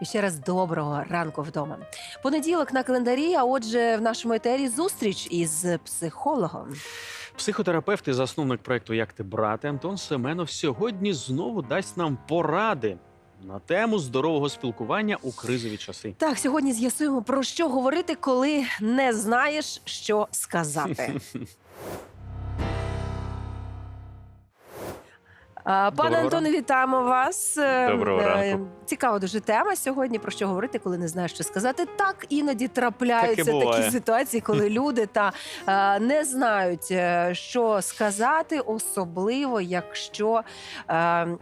І ще раз доброго ранку вдома. Понеділок на календарі. А отже, в нашому етері зустріч із психологом. Психотерапевт і засновник проекту Як ти брати Антон Семенов сьогодні знову дасть нам поради на тему здорового спілкування у кризові часи. Так, сьогодні з'ясуємо про що говорити, коли не знаєш, що сказати. Пане Доброго Антоне, вітаємо вас. Е, Доброго е, ранку. Цікава дуже тема сьогодні. Про що говорити, коли не знаєш, що сказати. Так іноді трапляються так такі ситуації, коли люди та е, не знають, е, що сказати, особливо якщо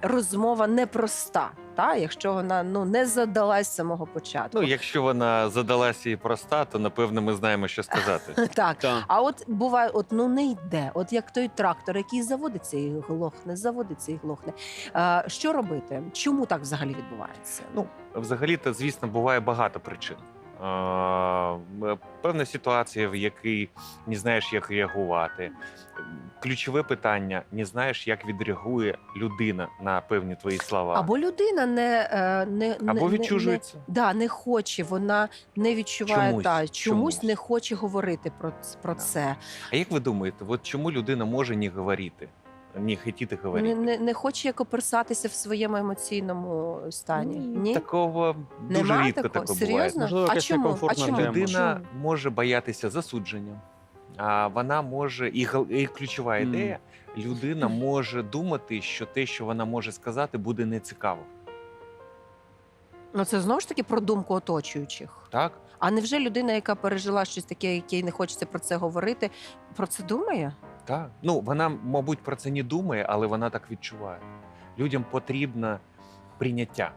розмова непроста. Та, якщо вона ну не задалась з самого початку. Ну, якщо вона задалася і проста, то напевно ми знаємо, що сказати. Так. Та. А от буває, от ну не йде. От як той трактор, який заводиться і глохне, заводиться і глохне. А, що робити? Чому так взагалі відбувається? Ну, взагалі-то, звісно, буває багато причин. Певна ситуація, в якій не знаєш, як реагувати. Ключове питання: не знаєш, як відреагує людина на певні твої слова. або людина не, е, не, не Або не- відчужується. Не, да, не хоче, вона не відчуває Чомусь, та чомусь, чомусь. не хоче говорити про, про Да. це. А як ви думаєте, от чому людина може не говорити, не хотіти говорити? Не, не, не хоче коперсатися в своєму емоційному стані. Ні, Такого дуже Нема рідко такого? таке Серйозно? буває. Можливо, а чому? А чому? людина Чому? може боятися засудження. А вона може, і, і ключова ідея: людина може думати, що те, що вона може сказати, буде нецікаво. Ну це знову ж таки про думку оточуючих. Так? А невже людина, яка пережила щось таке, якій не хочеться про це говорити, про це думає? Так. Ну, вона, мабуть, про це не думає, але вона так відчуває. Людям потрібно прийняття.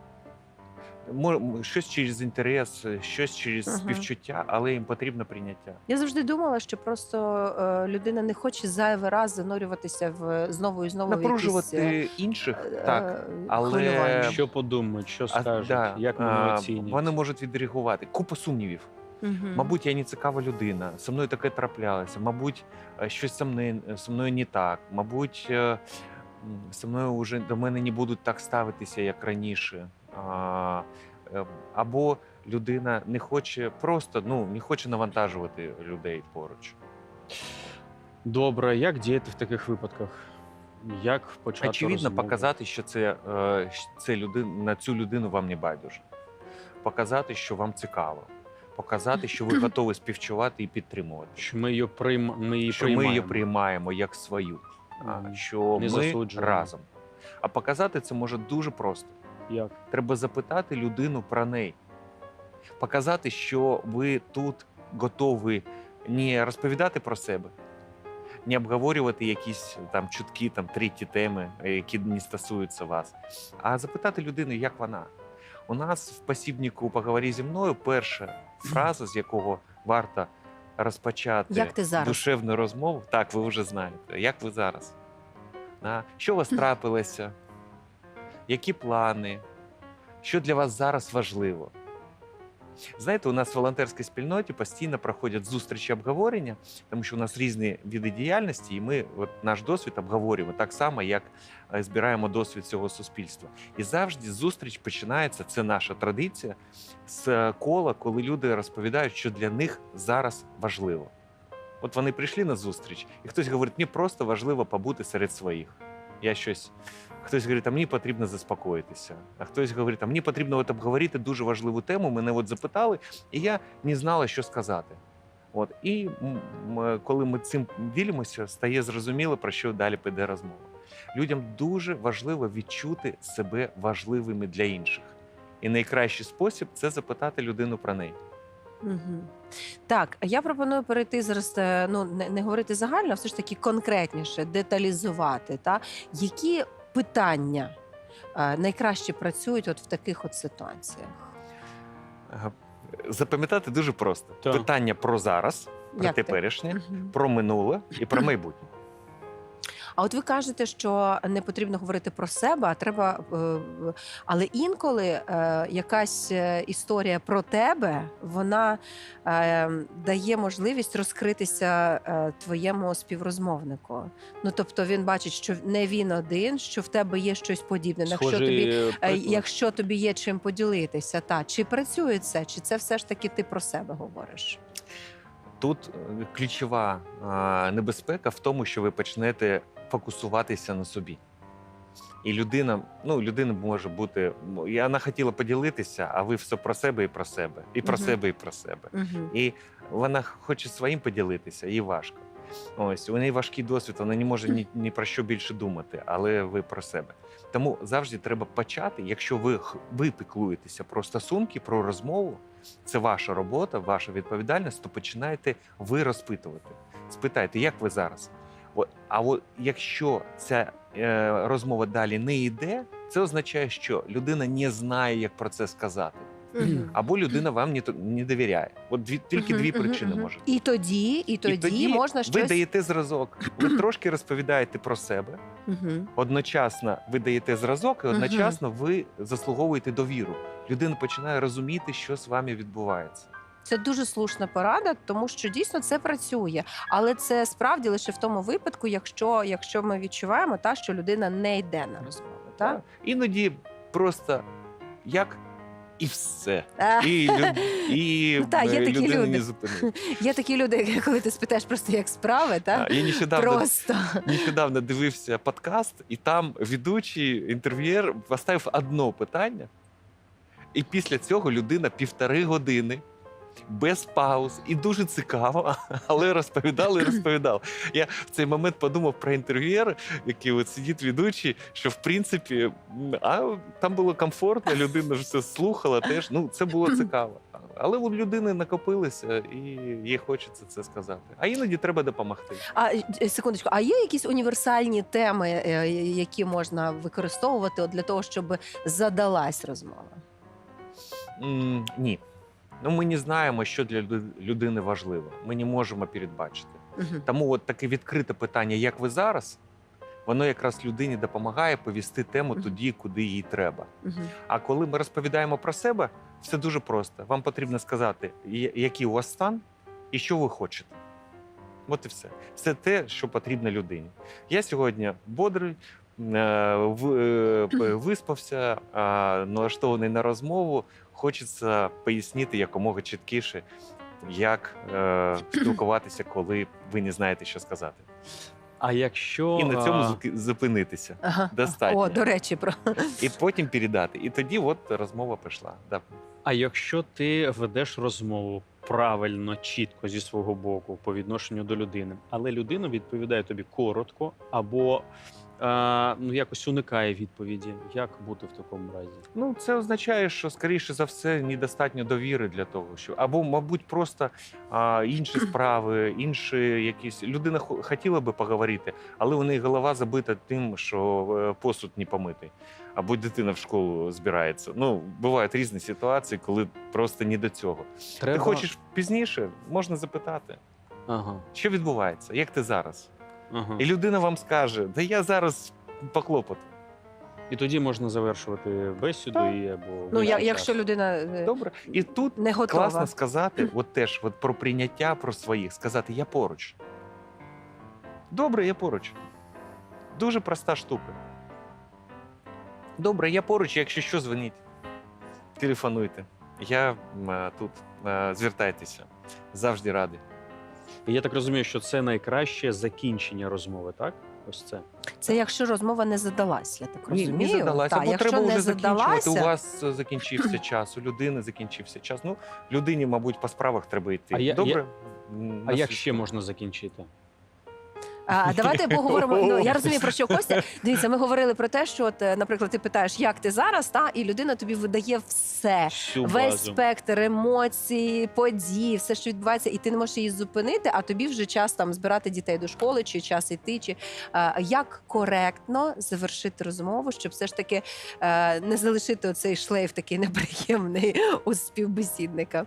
Мо- Щось через інтерес, щось через Ага. співчуття, але їм потрібно прийняття. Я завжди думала, що просто е, людина не хоче зайвий раз занурюватися в знову і знову в якісь, Напружувати е, інших, е, так. але- хвилювання. Що подумають, що А, скажуть, да, як вони а, оцінять. Вони можуть відреагувати. Купа сумнівів. Мгм. Мабуть, я не цікава людина. Со мною таке траплялося. Мабуть, е, щось со мною, со мною не так. Мабуть, е, со мною вже до мене не будуть так ставитися, як раніше. А, е, Або людина не хоче просто ну, не хоче навантажувати людей поруч. Добре, як діяти в таких випадках? Як почати Очевидно, розмову? показати, що це, е, це людина, на цю людину вам не байдуже. Показати, що вам цікаво. Показати, що ви готові співчувати і підтримувати. що ми її прийм... ми її що ми її приймаємо. приймаємо як свою, а, що Не ми засуджуємо. разом. А показати це може дуже просто. Як? Треба запитати людину про неї, показати, що ви тут готові не розповідати про себе, не обговорювати якісь там чуткі, там треті теми, е, які не стосуються вас, а запитати людину, як вона. У нас в посібнику «Поговори зі мною перша фраза, з якого варто розпочати Як ти зараз? душевну розмову. Так, ви вже знаєте. Як ви зараз? Що у вас трапилося? Які плани? Що для вас зараз важливо? Знаєте, у нас в волонтерській спільноті постійно проходять зустрічі обговорення, тому що у нас різні види діяльності, і ми от, наш досвід обговорюємо так само, як е, збираємо досвід цього суспільства. І завжди зустріч починається, це наша традиція, з е, кола, коли люди розповідають, що для них зараз важливо. От вони прийшли на зустріч, і хтось говорить, мені просто важливо побути серед своїх. Я щось. Хтось говорить, а мені потрібно заспокоїтися. А хтось говорить, а мені потрібно от обговорити дуже важливу тему. Мене от запитали, і я не знала, що сказати. От і коли ми цим ділимося, стає зрозуміло, про що далі піде розмова. Людям дуже важливо відчути себе важливими для інших. І найкращий спосіб це запитати людину про неї. Мгм. Так, я пропоную перейти зараз, е, ну не, не говорити загально, а все ж таки конкретніше, деталізувати. Та? Які питання найкраще працюють от в таких от ситуаціях? Запам'ятати дуже просто: Так. питання про зараз, про Як теперішнє, про минуле і про майбутнє. А от ви кажете, що не потрібно говорити про себе, а треба. е, Але інколи е, якась е, історія про тебе вона дає можливість розкритися твоєму співрозмовнику. Ну тобто він бачить, що не він один, що в тебе є щось подібне. Якщо Схожий тобі, е, приклад. якщо тобі є чим поділитися, та чи працює це, чи це все ж таки ти про себе говориш? Тут ключова небезпека в тому, що ви почнете фокусуватися на собі. І людина, ну, людина може бути. і вона хотіла поділитися, а ви все про себе і про себе, і про Мгм. себе, і про себе. Угу. І вона хоче своїм поділитися, їй важко. Ось у неї важкий досвід, вона не може ні, ні про що більше думати, але ви про себе. Тому завжди треба почати, якщо ви, ви піклуєтеся про стосунки, про розмову, це ваша робота, ваша відповідальність, то починайте ви розпитувати. Спитайте, як ви зараз? А от якщо ця е, розмова далі не йде, це означає, що людина не знає, як про це сказати, або людина вам не, не довіряє. От дві, тільки дві причини може. І тоді, і тоді, можна ви щось. даєте зразок. Ви трошки розповідаєте про себе. Одночасно ви даєте зразок, і одночасно ви заслуговуєте довіру. Людина починає розуміти, що з вами відбувається. Це дуже слушна порада, тому що дійсно це працює. Але це справді лише в тому випадку, якщо, якщо ми відчуваємо та, що людина не йде на розмову. Та? Так? Іноді просто як і все. І, лю- і Ну, та, є такі люди. не зупинити. Є такі люди, коли ти спитаєш просто як справи, та? Я нещодавно Просто. нещодавно дивився подкаст, і там ведучий інтерв'єр поставив одне питання, і після цього людина півтори години. Без пауз і дуже цікаво, але розповідав і розповідав. Я в цей момент подумав про інтерв'єр, який от сидить ведучий, що в принципі а там було комфортно, людина ж все слухала теж. Ну це було цікаво. Але у людини накопилося, і їй хочеться це сказати. А іноді треба допомогти. А е, секундочку, а є якісь універсальні теми, е, які можна використовувати для того, щоб задалась розмова? М, Ні. Ну, ми не знаємо, що для людини важливо. Ми не можемо передбачити. Угу. Тому от таке відкрите питання, як ви зараз, воно якраз людині допомагає повісти тему Мгм. туди, куди їй треба. Угу. А коли ми розповідаємо про себе, все дуже просто. Вам потрібно сказати, який у вас стан і що ви хочете. От і все. Це те, що потрібно людині. Я сьогодні бодрий, виспався, е, налаштований на розмову. Хочеться пояснити якомога чіткіше, як е, спілкуватися, коли ви не знаєте, що сказати. А якщо І на цьому зупинитися. Ага. Достатньо. О, до речі, про І потім передати. І тоді от розмова пішла. Да. А якщо ти ведеш розмову правильно, чітко зі свого боку по відношенню до людини, але людина відповідає тобі коротко або ну якось уникає відповіді, як бути в такому разі? Ну, це означає, що скоріше за все недостатньо довіри для того, що або, мабуть, просто а, інші справи, інші якісь людина хотіла би поговорити, але у неї голова забита тим, що е, посуд не помитий, або дитина в школу збирається. Ну, бувають різні ситуації, коли просто не до цього. Треба... Ти хочеш пізніше, можна запитати, Ага, що відбувається, як ти зараз? Ага. І людина вам скаже: да я зараз по клопоту. І тоді можна завершувати бесіду Так. і або ну, я, якщо людина е, Добре. І тут не готова. Класно сказати, от теж от про прийняття про своїх, сказати я поруч. Добре, я поруч. Дуже проста штука. Добре, я поруч, якщо що, дзвоніть. Телефонуйте. Я м, е, тут е, звертайтеся. Завжди радий. І я так розумію, що це найкраще закінчення розмови, так? Ось це. Це якщо розмова не задалась, я так Ні, розумію. не задалася. Та, Або якщо треба не вже закінчувати. задалася, У вас е, закінчився час, у людини закінчився час. Ну, людині, мабуть, по справах треба йти. А я- Добре? А як ще можна закінчити? А, давайте поговоримо. Ну я розумію про що Костя. Дивіться, ми говорили про те, що от, е, наприклад, ти питаєш, як ти зараз, та і людина тобі видає все. Всю Весь базу. спектр емоцій, подій, все, що відбувається, і ти не можеш її зупинити, а тобі вже час там збирати дітей до школи, чи час іти, чи е, як коректно завершити розмову, щоб все ж таки е, не залишити оцей шлейф такий неприємний у співбесідника.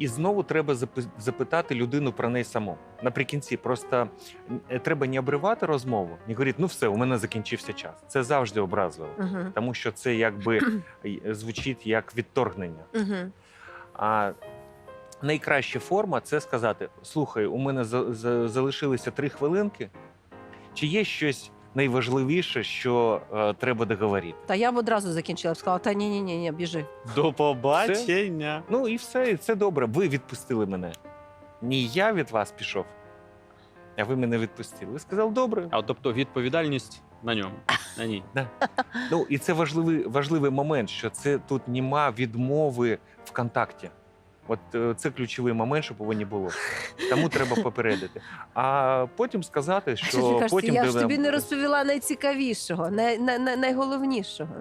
І знову треба запитати людину про неї саму. Наприкінці просто е, треба не обривати розмову, не говорити, ну все, у мене закінчився час. Це завжди образливо, Угу. тому що це якби звучить як відторгнення. Угу. А найкраща форма це сказати: слухай, у мене за- за- залишилися три хвилинки. Чи є щось найважливіше, що е, треба договорити? Та я б одразу закінчила, б сказала, та ні, ні, ні, ні, біжи. До побачення. Ну і все, і це добре. Ви відпустили мене. Ні, я від вас пішов, а ви мене відпустили. Ви сказали, добре. А тобто відповідальність на ньому, на ній. Ну і це важливий, важливий момент, що це тут нема відмови в контакті. От е, це ключовий момент, щоб його не було. Тому треба попередити. А потім сказати, Що що кажете, потім я ж тобі не розповіла найцікавішого, най, най, най, найголовнішого.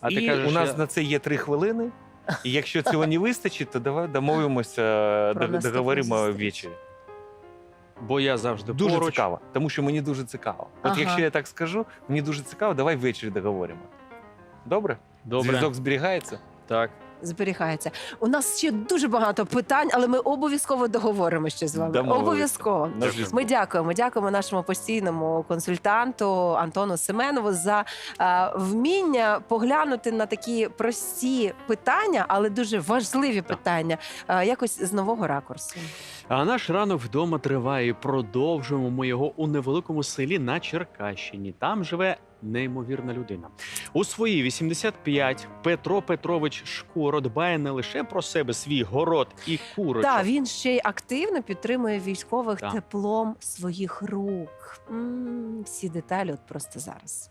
А ти кажеш, у нас я- на це є три хвилини. І якщо цього не вистачить, то давай домовимося, договоримо ввечері. бо я завжди Дуже поруч. цікаво, тому що мені дуже цікаво. От Ага. якщо я так скажу, мені дуже цікаво, давай ввечері договоримо. Добре? Добре. Зв'язок зберігається? Так. Зберігається. У нас ще дуже багато питань, але ми обов'язково договоримо ще з вами. Домовилися. Обов'язково. На зв'язку. Ми дякуємо. Дякуємо нашому постійному консультанту Антону Семенову за е, вміння поглянути на такі прості питання, але дуже важливі питання, е, якось з нового ракурсу. А наш ранок вдома триває. і Продовжуємо ми його у невеликому селі на Черкащині. Там живе неймовірна людина. У свої 85 Петро Петрович Шкуро дбає не лише про себе, свій город і курочок. Так, він ще й активно підтримує військових Так. теплом своїх рук. М, всі деталі от просто зараз.